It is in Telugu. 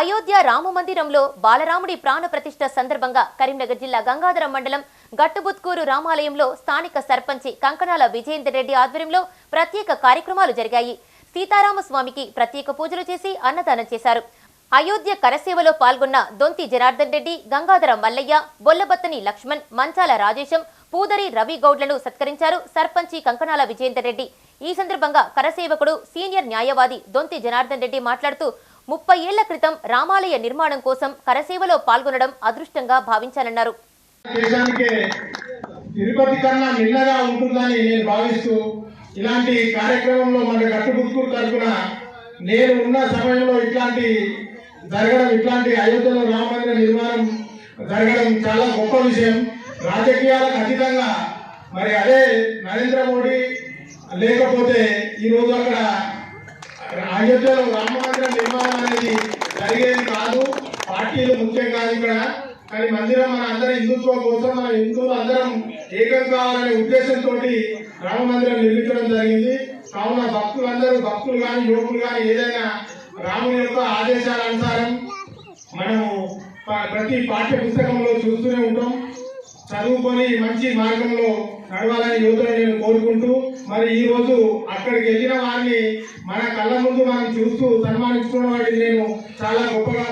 అయోధ్య రామ మందిరంలో బాలరాముడి ప్రాణ ప్రతిష్ఠ సందర్భంగా కరీంనగర్ జిల్లా గంగాధరం మండలం గట్టుబుత్కూరు రామాలయంలో స్థానిక సర్పంచి కంకణాల విజయేందర్ రెడ్డి ఆధ్వర్యంలో ప్రత్యేక కార్యక్రమాలు జరిగాయి. సీతారామస్వామికి ప్రత్యేక పూజలు చేసి అన్నదానం చేశారు. అయోధ్య కరసేవలో పాల్గొన్న దొంతి జనార్దన్ రెడ్డి గంగాధర మల్లయ్య బొల్లబత్తని లక్ష్మణ్ మంచాల రాజేశం పూదరి రవి గౌడ్లను సత్కరించారు సర్పంచి కంకణాల విజయేందర్ రెడ్డి. ఈ సందర్భంగా కరసేవకుడు సీనియర్ న్యాయవాది దొంతి జనార్దన్ రెడ్డి మాట్లాడుతూ ముప్పై ఏళ్ళ క్రితం రామాలయ నిర్మాణం కోసం కరసేవలో పాల్గొనడం అదృష్టంగా భావించానన్నారు. తిరుపతి కన్నా నిన్నగా ఉంటుందని నేను భావిస్తూ ఇలాంటి కార్యక్రమంలో మన గట్టుబుక్కుడు తరఫున నేను ఉన్న సమయంలో ఇట్లాంటి జరగడం ఇట్లాంటి అయోధ్యలో రామమందిర నిర్మాణం జరగడం చాలా గొప్ప విషయం. రాజకీయాలకు అతీతంగా మరి అదే నరేంద్ర మోడీ లేకపోతే ఈరోజు అక్కడ అయోధ్యలో రామ అనేది జరిగేది కాదు. పార్టీలు ముఖ్యం కాదు ఇక్కడ. కానీ మందిరం మన అందరం హిందుత్వం కోసం మన హిందువులు అందరం ఏకం కావాలనే ఉద్దేశంతో రామ మందిరం నిర్మించడం జరిగింది. కావున భక్తులందరూ భక్తులు కానీ యువకులు కానీ ఏదైనా రాముని యొక్క ఆదేశాల అనుసారం మనము ప్రతి పాఠ్య పుస్తకంలో చూస్తూనే ఉంటాం. చదువుకొని మంచి మార్గంలో నడవాలని యువతను నేను కోరుకుంటూ మరి ఈ రోజు అక్కడికి వెళ్ళిన వారిని మన కళ్ళ ముందు మనం చూస్తూ సన్మానించుకున్న వాటిని నేను చాలా గొప్పగా